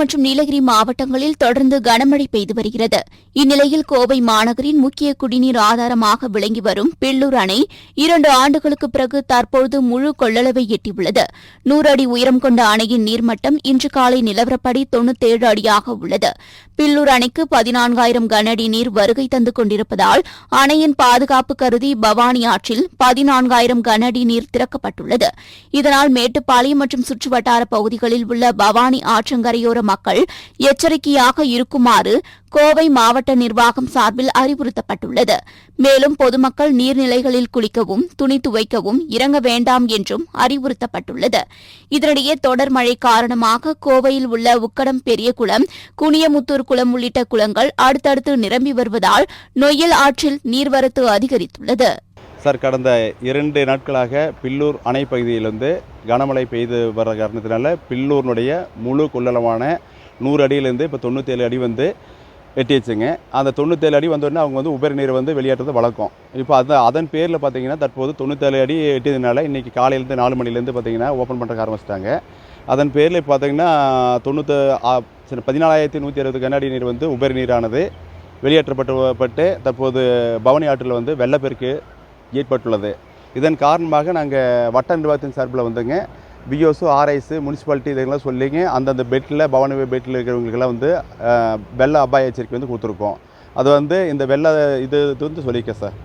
மற்றும் நீலகிரி மாவட்டங்களில் தொடர்ந்து கனமழை பெய்து வருகிறது. இந்நிலையில் கோவை மாநகரின் முக்கிய குடிநீர் ஆதாரமாக விளங்கி வரும் பில்லூர் அணை இரண்டு ஆண்டுகளுக்கு பிறகு தற்போது முழு கொள்ளளவை எட்டியுள்ளது. நூறு அடி உயரம் கொண்ட அணையின் நீர்மட்டம் இன்று காலை நிலவரப்படி தொன்னூத்தேழு அடியாக உள்ளது. பில்லூர் அணைக்கு பதினான்காயிரம் கன அடி நீர் வருகை தந்து கொண்டிருப்பதால் அணையின் பாதுகாப்பு கருதி பவானி ஆற்றில் பதினான்காயிரம் கன அடி நீர் திறக்கப்பட்டுள்ளது. இதனால் மேட்டுப்பாளையம் மற்றும் சுற்றுவட்டார பகுதிகளில் உள்ள பவானி ஆற்றங்கரையோர மக்கள் எச்சரிக்கையாக இருக்குமாறு கோவை மாவட்ட நிர்வாகம் சார்பில் அறிவுறுத்தப்பட்டுள்ளது. மேலும் பொதுமக்கள் நீர்நிலைகளில் குளிக்கவும் துணி துவைக்கவும் இறங்க வேண்டாம் என்றும் அறிவுறுத்தப்பட்டுள்ளது. இதனிடையே தொடர் மழை காரணமாக கோவையில் உள்ள உக்கடம் பெரியகுளம் குனியமுத்தூர் குளம் உள்ளிட்ட குளங்கள் அடுத்தடுத்து நிரம்பி வருவதால் நொய்யல் ஆற்றில் நீர்வரத்து அதிகரித்துள்ளது. சார் கடந்த இரண்டு நாட்களாக பில்லூர் அணை பகுதியிலிருந்து கனமழை பெய்து வர காரணத்தினால பில்லூர்னுடைய முழு கொள்ளளவான நூறு அடியிலேருந்து இப்போ தொண்ணூற்றேழு அடி வந்து எட்டிடுச்சுங்க அந்த தொண்ணூற்றேழு அடி வந்தோடனே அவங்க வந்து உபரி நீரை வந்து வெளியேற்றுறது வழக்கம். இப்போ அது அதன் பேரில் பார்த்தீங்கன்னா தற்போது தொண்ணூற்றேழு அடி எட்டியதுனால இன்றைக்கி காலையிலேருந்து நாலு மணிலேருந்து பார்த்தீங்கன்னா ஓப்பன் பண்ணுறக்க ஆரம்பிச்சிட்டாங்க. அதன் பேரில் பார்த்தீங்கன்னா தொண்ணூற்று சரி பதினாலாயிரத்தி நூற்றி அறுபது கனஅடி நீர் வந்து உபரி நீரானது வெளியேற்றப்பட்டு பட்டு தற்போது பவனி ஆற்றில் வந்து வெள்ளப்பெருக்கு ஏற்பட்டுள்ளது. இதன் காரணமாக நாங்கள் வட்ட நிர்வாகத்தின் சார்பில் வந்துங்க. பிஓஸு ஆர்ஐஸு முனிசிபாலிட்டி இதெல்லாம் சொல்லிங்க. அந்தந்த பெட்டில் பவானி பெட்டில் இருக்கிறவங்களுக்கெல்லாம் வந்து வெள்ள அபாய எச்சரிக்கை வந்து கொடுத்துருக்கோம். அது வந்து இந்த வெள்ள இது இது வந்து சொல்லியிருக்கேன் சார்.